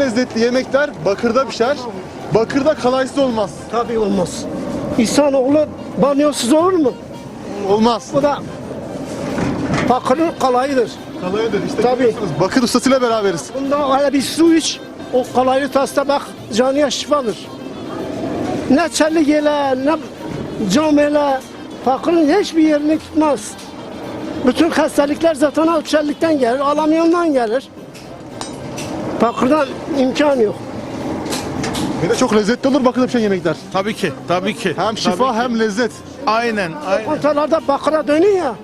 lezzetli yemekler bakırda pişer. Bakırda kalaysız olmaz. Tabii olmaz. İnsanoğlu banyosuz olur mu? Olmaz. Bu da bakırın kalayıdır. Kalayıdır işte. Tabii. görüyorsunuz, Bakır ustasıyla beraberiz. Bunda hele bir su iç, o kalaylı tasta bak canıya şifadır. Ne çelik ele, ne cam ele, bakırın hiçbir yerini tutmaz. Bütün hastalıklar zaten alçalıktan gelir, alamyondan gelir. Bakırdan imkan yok. Bir de çok lezzetli olur bakırda pişen yemekler. Tabii ki, tabii ki. Hem şifa Tabii ki. hem lezzet. Aynen, aynen. Kontalarda bakıra dönüyor ya.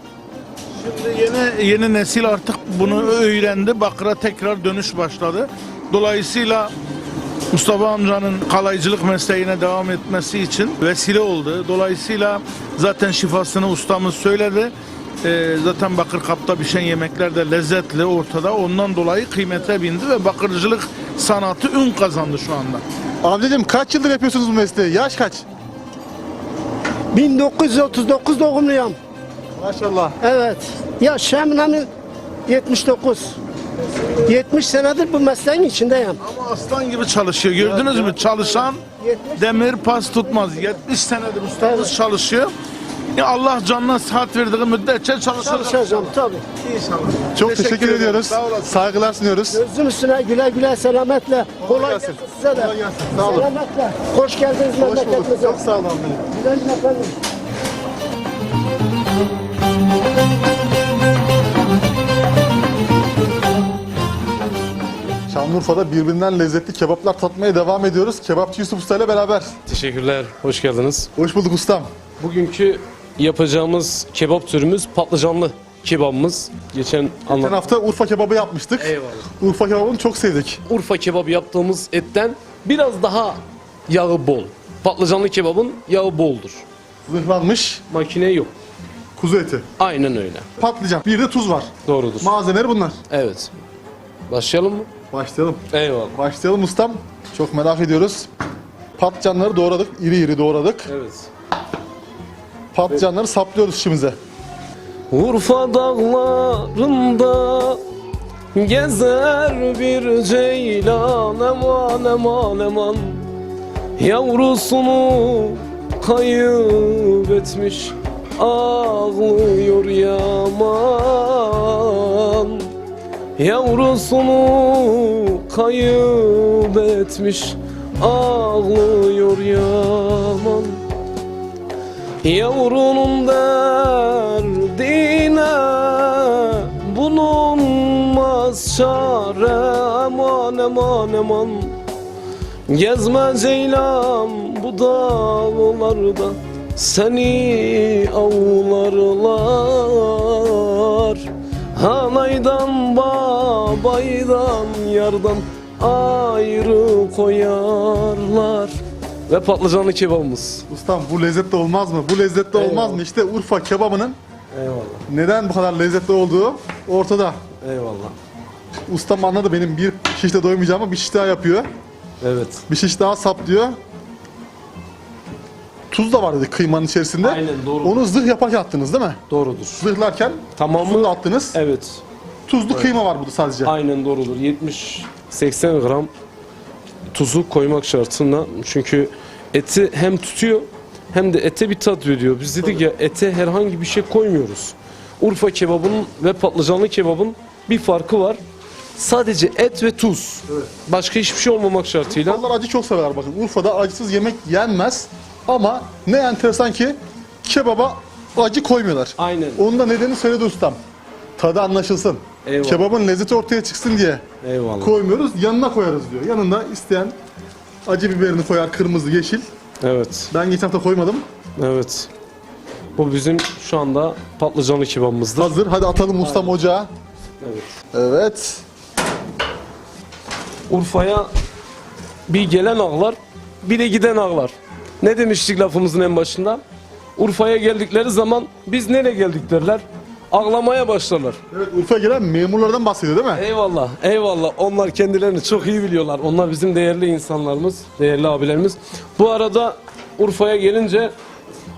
Şimdi yeni yeni nesil artık bunu öğrendi. Bakır'a tekrar dönüş başladı. Dolayısıyla Mustafa amcanın kalaycılık mesleğine devam etmesi için vesile oldu. Dolayısıyla zaten şifasını ustamız söyledi. Ee, zaten bakır kapta pişen yemekler de lezzetli ortada. Ondan dolayı kıymete bindi ve bakırcılık sanatı ün kazandı şu anda. Amcacığım kaç yıldır yapıyorsunuz bu mesleği? Yaş kaç? 1939 doğumluyum. Maşallah. Evet. Ya Şemne'nin 79. 70 senedir bu mesleğin içindeyim. Ama aslan gibi çalışıyor. Gördünüz mü? Çalışan 70 demir pas tutmaz. 70 senedir ustamız Evet. çalışıyor. Ya Allah canına sıhhat verdiği müddetçe çalışır. çalışacağım tabii. İnşallah. Çok teşekkür, ederim. ediyoruz. Sağ olasın. Saygılar sunuyoruz. Gözüm üstüne güle güle selametle. Kolay gelsin. gelsin size de. Kolay gelsin. Sağ olun. Selametle. Hoş geldiniz Hoş bulduk. memleketimize. Çok sağ olun. Güle güle efendim. Şanlıurfa'da birbirinden lezzetli kebaplar tatmaya devam ediyoruz. Kebapçı Yusuf Usta ile beraber. Teşekkürler, hoş geldiniz. Hoş bulduk ustam. Bugünkü yapacağımız kebap türümüz patlıcanlı kebabımız. Geçen Geçen hafta Urfa kebabı yapmıştık. Eyvallah. Urfa kebabını çok sevdik. Urfa kebabı yaptığımız etten biraz daha yağı bol. Patlıcanlı kebabın yağı boldur. Zırhlanmış Makine yok. kuzu eti. Aynen öyle. Patlıcan. Bir de tuz var. Doğrudur. Malzemeleri bunlar. Evet. Başlayalım mı? Başlayalım. Eyvallah. Başlayalım ustam. Çok merak ediyoruz. Patlıcanları doğradık. iri iri doğradık. Evet. Patlıcanları saplıyoruz işimize. Urfa dağlarında gezer bir ceylan eman eman eman Yavrusunu kaybetmiş ağlıyor yaman. Yavrusunu kaybetmiş ağlıyor yaman Yavrunun derdine bulunmaz çare. Aman aman aman. Gezme ceylan bu dağlarda Seni avlarlar. Hanaydan babaydan yardan ayrı koyarlar Ve patlıcanlı kebabımız Ustam bu lezzetli olmaz mı? Bu lezzetli olmaz mı? İşte Urfa kebabının Eyvallah neden bu kadar lezzetli olduğu ortada. Eyvallah Ustam anladı benim bir şişle doymayacağımı bir şiş daha yapıyor. Evet Bir şiş daha saplıyor. Tuz da var dedi kıymanın içerisinde. Aynen, doğru. Onu zırh yaparken attınız değil mi? doğrudur Zırhlarken Tamamı- tuzu da attınız. Evet Tuzlu kıyma var burada sadece. Aynen doğrudur. 70-80 gram tuzu koymak şartıyla çünkü eti hem tutuyor hem de ete bir tat veriyor. Biz dedik ya ete herhangi bir şey koymuyoruz. Urfa kebabının ve patlıcanlı kebabın bir farkı var. Sadece et ve tuz. Başka hiçbir şey olmamak şartıyla. Urfalılar acı çok severler bakın. Urfa'da acısız yemek yenmez. Ama ne enteresan ki kebaba acı koymuyorlar. Aynen. Onun da nedeni söyledi ustam. Tadı anlaşılsın. Eyvallah. Kebabın lezzeti ortaya çıksın diye Eyvallah. koymuyoruz. Yanına koyarız diyor. Yanında isteyen acı biberini koyar kırmızı, yeşil. Evet. Ben geçen hafta koymadım. Evet. Bu bizim şu anda patlıcanlı kebabımızdır. Hazır. Hadi atalım ustam ocağa. Evet. Evet. Urfa'ya bir gelen ağlar, bir de giden ağlar. Ne demiştik lafımızın en başında? Urfa'ya geldikleri zaman biz nereye geldik derler. Ağlamaya başlarlar. Evet Urfa'ya gelen memurlardan bahsediyor değil mi? Eyvallah, eyvallah. Onlar kendilerini çok iyi biliyorlar. Onlar bizim değerli insanlarımız, değerli abilerimiz. Bu arada Urfa'ya gelince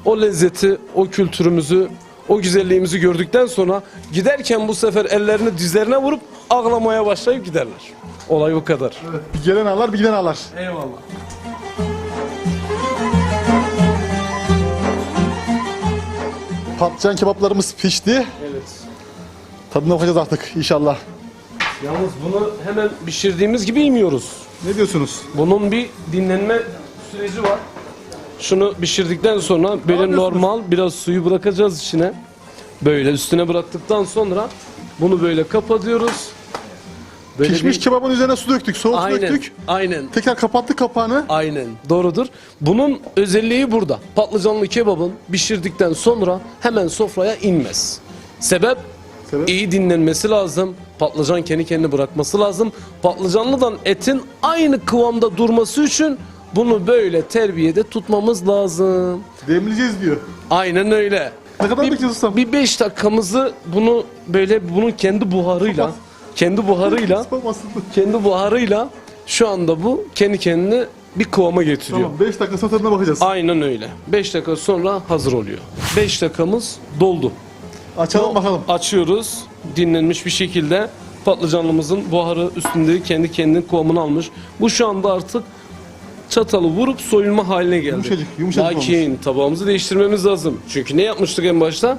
o lezzeti, o kültürümüzü, o güzelliğimizi gördükten sonra giderken bu sefer ellerini dizlerine vurup ağlamaya başlayıp giderler. Olay bu kadar. Bir gelen ağlar bir giden ağlar. Eyvallah. Patlıcan kebaplarımız pişti. Tadına bakacağız artık inşallah. Yalnız bunu hemen pişirdiğimiz gibi yemiyoruz. Ne diyorsunuz? Bunun bir dinlenme süreci var. Şunu pişirdikten sonra böyle normal biraz suyu bırakacağız içine. Böyle üstüne bıraktıktan sonra bunu böyle kapatıyoruz. Böyle Pişmiş bir- kebabın üzerine su döktük, soğuk su Aynen. döktük. Aynen. Tekrar kapattık kapağını. Aynen. Doğrudur. Bunun özelliği burada. Patlıcanlı kebabın pişirdikten sonra hemen sofraya inmez. Sebep? Sebep? iyi dinlenmesi lazım. Patlıcan kendi kendini bırakması lazım. Patlıcanlıdan etin aynı kıvamda durması için bunu böyle terbiyede tutmamız lazım. Demleyeceğiz diyor. Aynen öyle. Ne kadar Bir- bekleyeceğiz ustam? Bir 5 dakikamızı bunu böyle bunun kendi buharıyla kendi buharıyla kendi buharıyla şu anda bu kendi kendine bir kıvama getiriyor. Tamam 5 dakika sonra tadına bakacağız. Aynen öyle. 5 dakika sonra hazır oluyor. 5 dakikamız doldu. Açalım bakalım. Açıyoruz. Dinlenmiş bir şekilde patlıcanımızın buharı üstünde kendi kendine kıvamını almış. Bu şu anda artık çatalı vurup soyulma haline geldi. Yumuşacık, yumuşacık Lakin tabağımızı değiştirmemiz lazım. Çünkü ne yapmıştık en başta?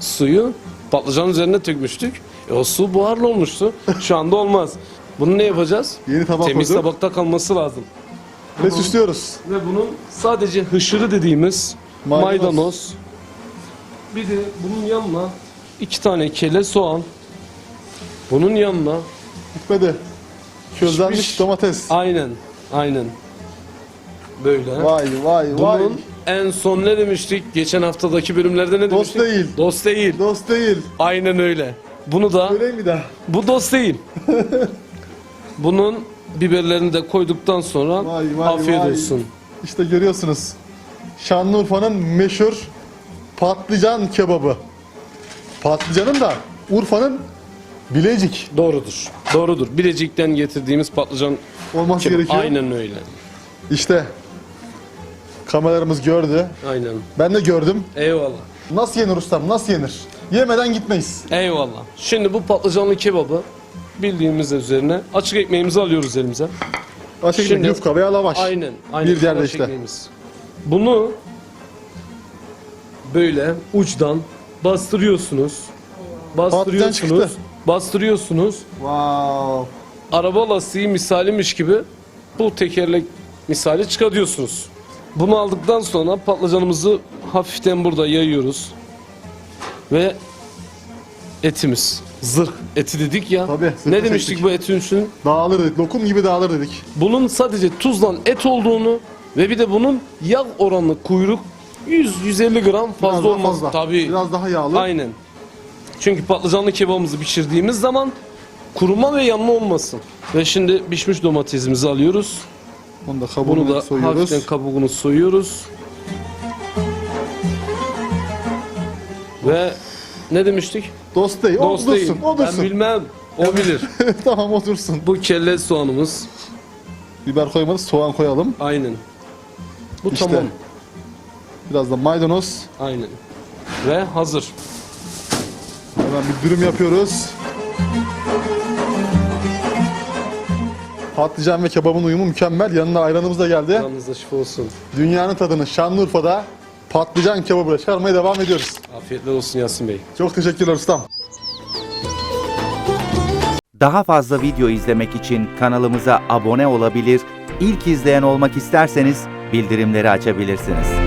Suyu patlıcanın üzerine dökmüştük. E o su buharlı olmuştu. Şu anda olmaz. Bunu ne yapacağız? Yeni tabak Temiz koyduk. tabakta kalması lazım. Ve süslüyoruz. Ve bunun sadece hışırı dediğimiz Maydanoz. maydanoz. Bir de bunun yanına iki tane kele soğan. Bunun yanına Bitmedi. Közlenmiş Pişmiş. domates. aynen aynen böyle. Vay vay vay. Bunun en son ne demiştik? Geçen haftadaki bölümlerde ne Dost demiştik? değil. Dost değil. Dost değil. Aynen öyle. Bunu da Söyleyeyim bir daha. bu dost değil. Bunun biberlerini de koyduktan sonra Vay, vay, afiyet vay. olsun. İşte görüyorsunuz. Şanlıurfa'nın meşhur patlıcan kebabı. Patlıcanın da Urfa'nın Bilecik Doğrudur. Doğrudur. Bilecik'ten getirdiğimiz patlıcan olması kebap. gerekiyor. Aynen öyle. İşte kameralarımız gördü. Aynen. Ben de gördüm. Eyvallah. Nasıl yenir ustam? Nasıl yenir? Yemeden gitmeyiz. Eyvallah. Şimdi bu patlıcanlı kebabı bildiğimiz üzerine açık ekmeğimizi alıyoruz elimize. Açık ekmek, yufka veya lavaş. Aynen. aynen. Bir Lavaş işte. ekmeğimiz. Bunu böyle uçtan bastırıyorsunuz. Bastırıyorsunuz. çıktı. Bastırıyorsunuz. Wow. Araba lastiği misalimiş gibi bu tekerlek misali çıkarıyorsunuz. Bunu aldıktan sonra patlıcanımızı hafiften burada yayıyoruz. Ve etimiz. Zırh eti dedik ya. Tabii, ne demiştik çektik. bu etin için? Dağılır dedik. Lokum gibi dağılır dedik. Bunun sadece tuzla et olduğunu ve bir de bunun yağ oranı kuyruk 100-150 gram fazla olmaz. fazla. Tabii. Biraz daha yağlı. Aynen. Çünkü patlıcanlı kebabımızı pişirdiğimiz zaman kuruma ve yanma olmasın. Ve şimdi pişmiş domatesimizi alıyoruz. Bunu da kabuğunu Bunu da soyuyoruz. hafiften kabuğunu soyuyoruz. Ve ne demiştik? Dost değil. O Dost dursun. O Ben dursun. bilmem. O bilir. tamam otursun. Bu kelle soğanımız. Biber koymadık. Soğan koyalım. Aynen. Bu İşte. tamam. Biraz da maydanoz. Aynen. Ve hazır. Hemen bir dürüm yapıyoruz. Patlıcan ve kebabın uyumu mükemmel. Yanına ayranımız da geldi. Yanınızda şifa olsun. Dünyanın tadını Şanlıurfa'da patlıcan kebabıyla çıkarmaya devam ediyoruz. Afiyetler olsun Yasin Bey. Çok teşekkürler ustam. Daha fazla video izlemek için kanalımıza abone olabilir, ilk izleyen olmak isterseniz bildirimleri açabilirsiniz.